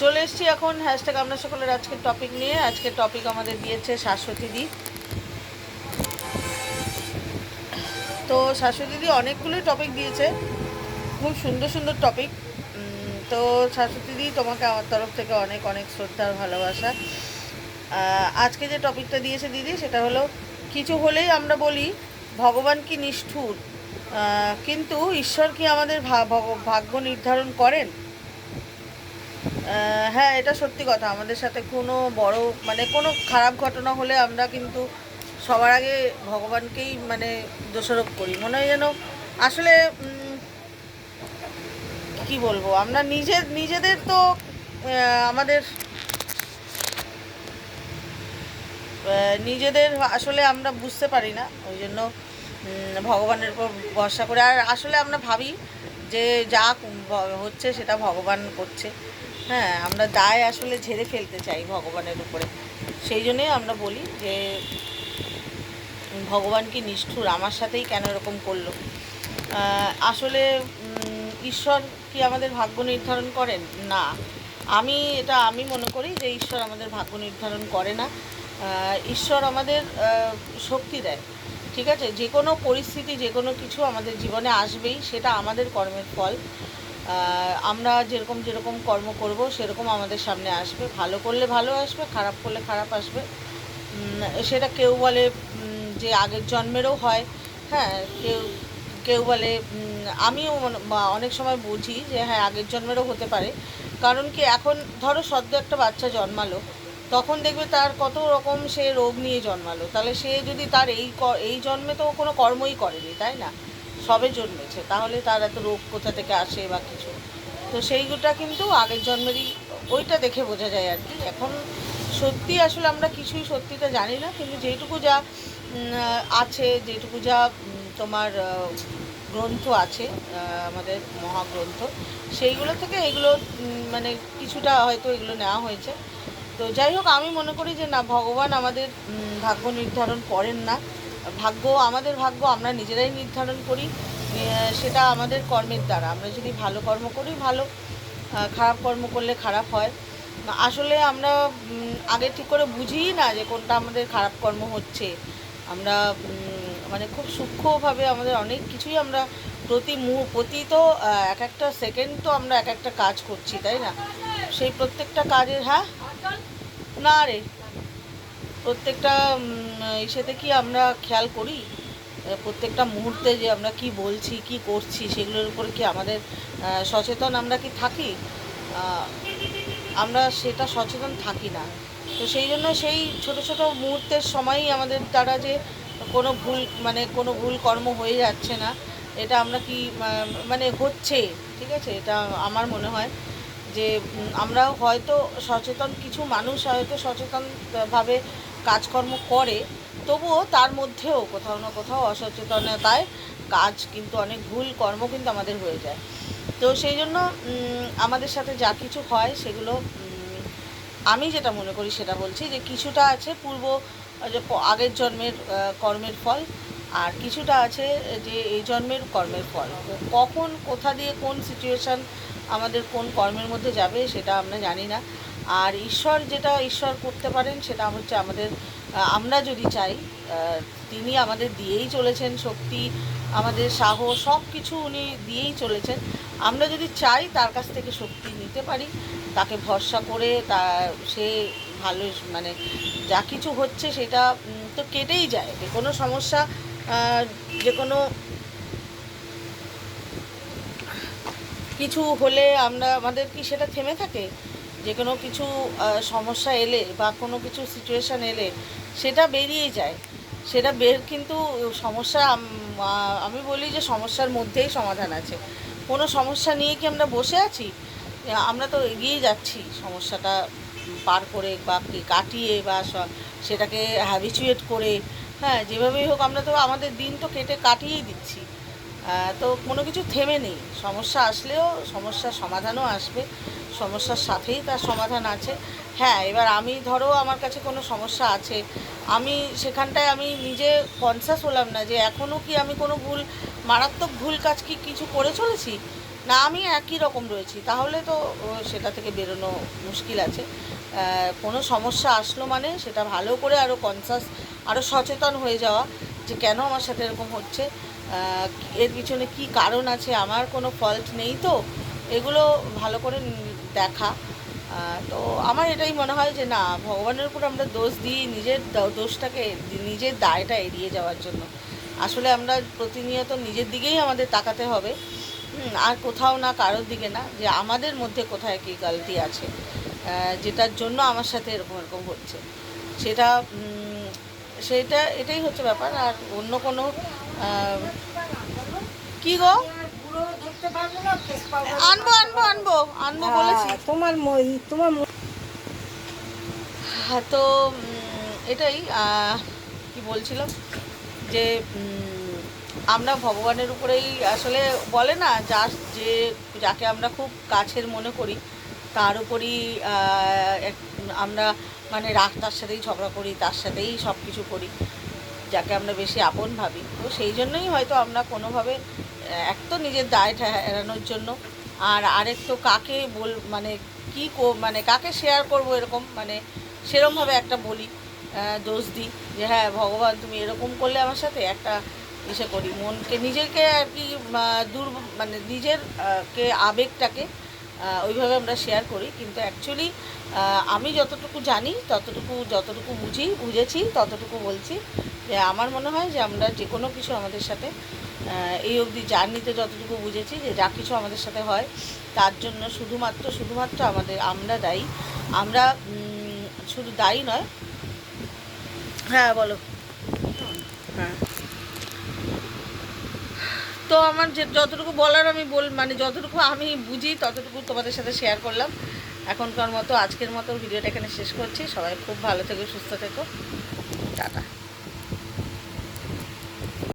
চলে এসেছি এখন হ্যাশট্যাগ আমরা সকলের আজকের টপিক নিয়ে। আজকের টপিক আমাদের দিয়েছে শাশ্বতী দি। তো শাশ্বতী দি অনেকগুলোই টপিক দিয়েছে। খুব সুন্দর সুন্দর টপিক তো শাশ্বতী দি তোমাকে আমার তরফ থেকে অনেক অনেক শ্রদ্ধা আর ভালোবাসা। আজকে যে টপিকটা দিয়েছে দিদি, সেটা হলো কিছু হলেই আমরা বলি ভগবান কি নিষ্ঠুর? কিন্তু ঈশ্বর কি আমাদের ভাগ্য নির্ধারণ করেন? হ্যাঁ এটা সত্যি কথা। আমাদের সাথে কোনো বড় মানে কোনো খারাপ ঘটনা হলে আমরা কিন্তু সবার আগে ভগবানকেই মানে দোষারোপ করি। মনে হয় যেন আসলে কি বলব? আমরা নিজের নিজেদের তো আমাদের নিজেদের আসলে আমরা বুঝতে পারি না। ওই জন্য ভগবানের উপর ভরসা করে। আর আসলে আমরা ভাবি যে যা হচ্ছে সেটা ভগবান করছে। হ্যাঁ আমরা দায় আসলে ঝেড়ে ফেলতে চাই ভগবানের উপরে। সেই জন্যই আমরা বলি যে, ভগবান কি নিষ্ঠুর? আমার সাথেই কেন এরকম করল? আসলে ঈশ্বর কি আমাদের ভাগ্য নির্ধারণ করেন? না। আমি এটা, আমি মনে করি যে ঈশ্বর আমাদের ভাগ্য নির্ধারণ করে না। ঈশ্বর আমাদের শক্তি দেয়। ঠিক আছে? যে কোনো পরিস্থিতি, যে কোনো কিছু আমাদের জীবনে আসবেই, সেটা আমাদের কর্মের ফল। আমরা যেরকম যেরকম কর্ম করব, সেরকম আমাদের সামনে আসবে। ভালো করলে ভালো আসবে, খারাপ করলে খারাপ আসবে। সেটা কেউ বলে যে আগের জন্মেরও হয়। হ্যাঁ কেউ কেউ বলে আমিও অনেক সময় বুঝি যে হ্যাঁ আগের জন্মেরও হতে পারে। কারণ কি, এখন ধরো সদ্য একটা বাচ্চা জন্মালো, তখন দেখবে তার কত রকম সে রোগ নিয়ে জন্মালো। তাহলে সে যদি তার এই এই জন্মে তো কোনো কর্মই করেনি, তাই না? সবে জন্মেছে, তাহলে তার এত রোগ কোথা থেকে আসে বা কিছু? তো সেইগুটা কিন্তু আগের জন্মেরই, ওইটা দেখে বোঝা যায় আর কি। এখন সত্যি আসলে আমরা কিছুই সত্যিটা জানি না, কিন্তু যেটুকু যা আছে যেটুকু যা তোমার গ্রন্থ আছে আমাদের মহাগ্রন্থ, সেইগুলো থেকে এগুলো মানে কিছুটা হয়তো এগুলো নেওয়া হয়েছে। তো যাই হোক, আমি মনে করি যে না, ভগবান আমাদের ভাগ্য নির্ধারণ করেন না। ভাগ্য, আমাদের ভাগ্য, আমরা নিজেরাই নির্ধারণ করি সেটা আমাদের কর্মের দ্বারা। আমরা যদি ভালো কর্ম করি, ভালো খারাপ কর্ম করলে খারাপ হয়। আসলে আমরা আগে ঠিক করে বুঝিই না যে কোনটা আমাদের খারাপ কর্ম হচ্ছে। আমরা মানে খুব সূক্ষ্মভাবে আমাদের অনেক কিছুই আমরা প্রতি মুহ প্রতি তো এক একটা সেকেন্ড তো আমরা এক একটা কাজ করছি, তাই না? সেই প্রত্যেকটা কাজের হ্যাঁ? না রে। প্রত্যেকটা ইসেতে কি আমরা খেয়াল করি? প্রত্যেকটা মুহূর্তে যে আমরা কি বলছি, কি করছি, সেগুলোর উপরে কি আমাদের সচেতন আমরা কি থাকি? আমরা সেটা সচেতন থাকি না। তো সেই জন্য সেই ছোট ছোট মুহূর্তের সময়ই আমাদের দ্বারা যে কোনো ভুল মানে কোনো ভুল কর্ম হয়ে যাচ্ছে না, এটা আমরা কি মানে হচ্ছে, ঠিক আছে? এটা আমার মনে হয় যে আমরা হয়তো সচেতন, কিছু মানুষ হয়তো সচেতনভাবে কাজকর্ম করে, তবুও তার মধ্যেও কোথাও না কোথাও অসচেতনতায় কাজ কিন্তু অনেক ভুল কর্ম কিন্তু আমাদের হয়ে যায়। তো সেই জন্য আমাদের সাথে যা কিছু হয় সেগুলো আমি যেটা মনে করি সেটা বলছি যে কিছুটা আছে পূর্ব, যে আগের জন্মের কর্মের ফল, আর কিছুটা আছে যে এই জন্মের কর্মের ফল। কখন, কোথা দিয়ে কোন সিচুয়েশান আমাদের কোন কর্মের মধ্যে যাবে সেটা আমরা জানি না। আর ঈশ্বর যেটা ঈশ্বর করতে পারেন, সেটা হচ্ছে আমাদের আমরা যদি চাই তিনি আমাদের দিয়েই চলেছেন শক্তি, আমাদের সাহস সব কিছু উনি দিয়েই চলেছেন। আমরা যদি চাই তার কাছ থেকে শক্তি নিতে পারি, তাকে ভরসা করে তা, সে ভালো মানে যা কিছু হচ্ছে সেটা তো কেটেই যায়। যে কোনো সমস্যা যে কোনো কিছু হলে আমরা, আমাদের কি সেটা থেমে থাকে? যে কোনো কিছু সমস্যা এলে বা কোনো কিছু সিচুয়েশান এলে সেটা বেরিয়ে যায়। সেটা বের কিন্তু সমস্যা, আমি বলি যে সমস্যার মধ্যেই সমাধান আছে। কোনো সমস্যা নিয়ে কি আমরা বসে আছি? আমরা তো এগিয়ে যাচ্ছি। সমস্যাটা পার করে বা কাটিয়ে বা সেটাকে হ্যাবিচুয়েট করে হ্যাঁ যেভাবেই হোক আমরা তো আমাদের দিন তো কেটে কাটিয়েই দিচ্ছি। তো কোনো কিছু থেমে নেই। সমস্যা আসলেও সমস্যার সমাধানও আসবে। সমস্যার সাথেই তার সমাধান আছে। হ্যাঁ এবার আমি ধরো আমার কাছে কোনো সমস্যা আছে। আমি সেখানটায় আমি নিজে কনসাস হলাম না যে এখনও কি আমি কোনো ভুল, মারাত্মক ভুল কাজ কি কিছু করে চলেছি? না, আমি একই রকম রয়েছি। তাহলে তো সেটা থেকে বেরোনো মুশকিল আছে। কোনো সমস্যা আসলো মানে সেটা ভালো করে আরও কনসাস আরও সচেতন হয়ে যাওয়া যে কেন আমার সাথে এরকম হচ্ছে। এর পিছনে কি কারণ আছে? আমার কোনো ফল্ট নেই তো? এগুলো ভালো করে দেখা। তো আমার এটাই মনে হয় যে, না, ভগবানের উপর আমরা দোষ দিই নিজের দোষটাকে, নিজের দায়টা এড়িয়ে যাওয়ার জন্য। আসলে আমরা প্রতিনিয়ত নিজের দিকেই আমাদের তাকাতে হবে। আর কোথাও না, কারোর দিকে না, যে আমাদের মধ্যে কোথায় কী গালতি আছে। যেটার জন্য আমার সাথে এরকম এরকম হচ্ছে। সেটা সেটা, এটাই হচ্ছে ব্যাপার। আর অন্য কোনো কি গো? আনব আনব আনব আনব বলেছি। হ্যাঁ, তোমার তোমার হ্যাঁ তো এটাই কি বলছিলাম যে আমরা ভগবানের উপরেই আসলে বলে না যা যে যাকে আমরা খুব কাছের মনে করি তার উপরই আমরা মানে রাগ তার সাথেই ঝগড়া করি তার সাথেই সব কিছু করি। যাকে আমরা বেশি আপন ভাবি। তো সেই জন্যই হয়তো আমরা কোনোভাবে এক তো নিজের দায়টা এড়ানোর জন্য, আর আরেক তো কাকে বল মানে কি মানে কাকে শেয়ার করব এরকম মানে সেরমভাবে একটা বলি দোষ দিই যে হ্যাঁ ভগবান তুমি এরকম করলে আমার সাথে একটা ইসে করি। মনকে, নিজেকে আর কি দূর মানে নিজের কে, আবেগটাকে ওইভাবে আমরা শেয়ার করি। কিন্তু অ্যাকচুয়ালি আমি যতটুকু জানি, ততটুকু, যতটুকু বুঝি, বুঝেছি, ততটুকু বলছি যে আমার মনে হয় যে আমরা যে কোনো কিছু আমাদের সাথে এই অবধি জার্নিতে যতটুকু বুঝেছি যে যা কিছু আমাদের সাথে হয়, তার জন্য শুধুমাত্র শুধুমাত্র আমাদের, আমরা দায়ী। আমরা শুধু দায়ী নয়। হ্যাঁ বলো। হ্যাঁ। তো আমার যে, যতটুকু বলার আমি বল মানে যতটুকু আমি বুঝি, ততটুকু তোমাদের সাথে শেয়ার করলাম। এখনকার মতো আজকের মতো ভিডিওটা এখানে শেষ করছি। সবাই খুব ভালো থেকো, সুস্থ থেকো। টাটা।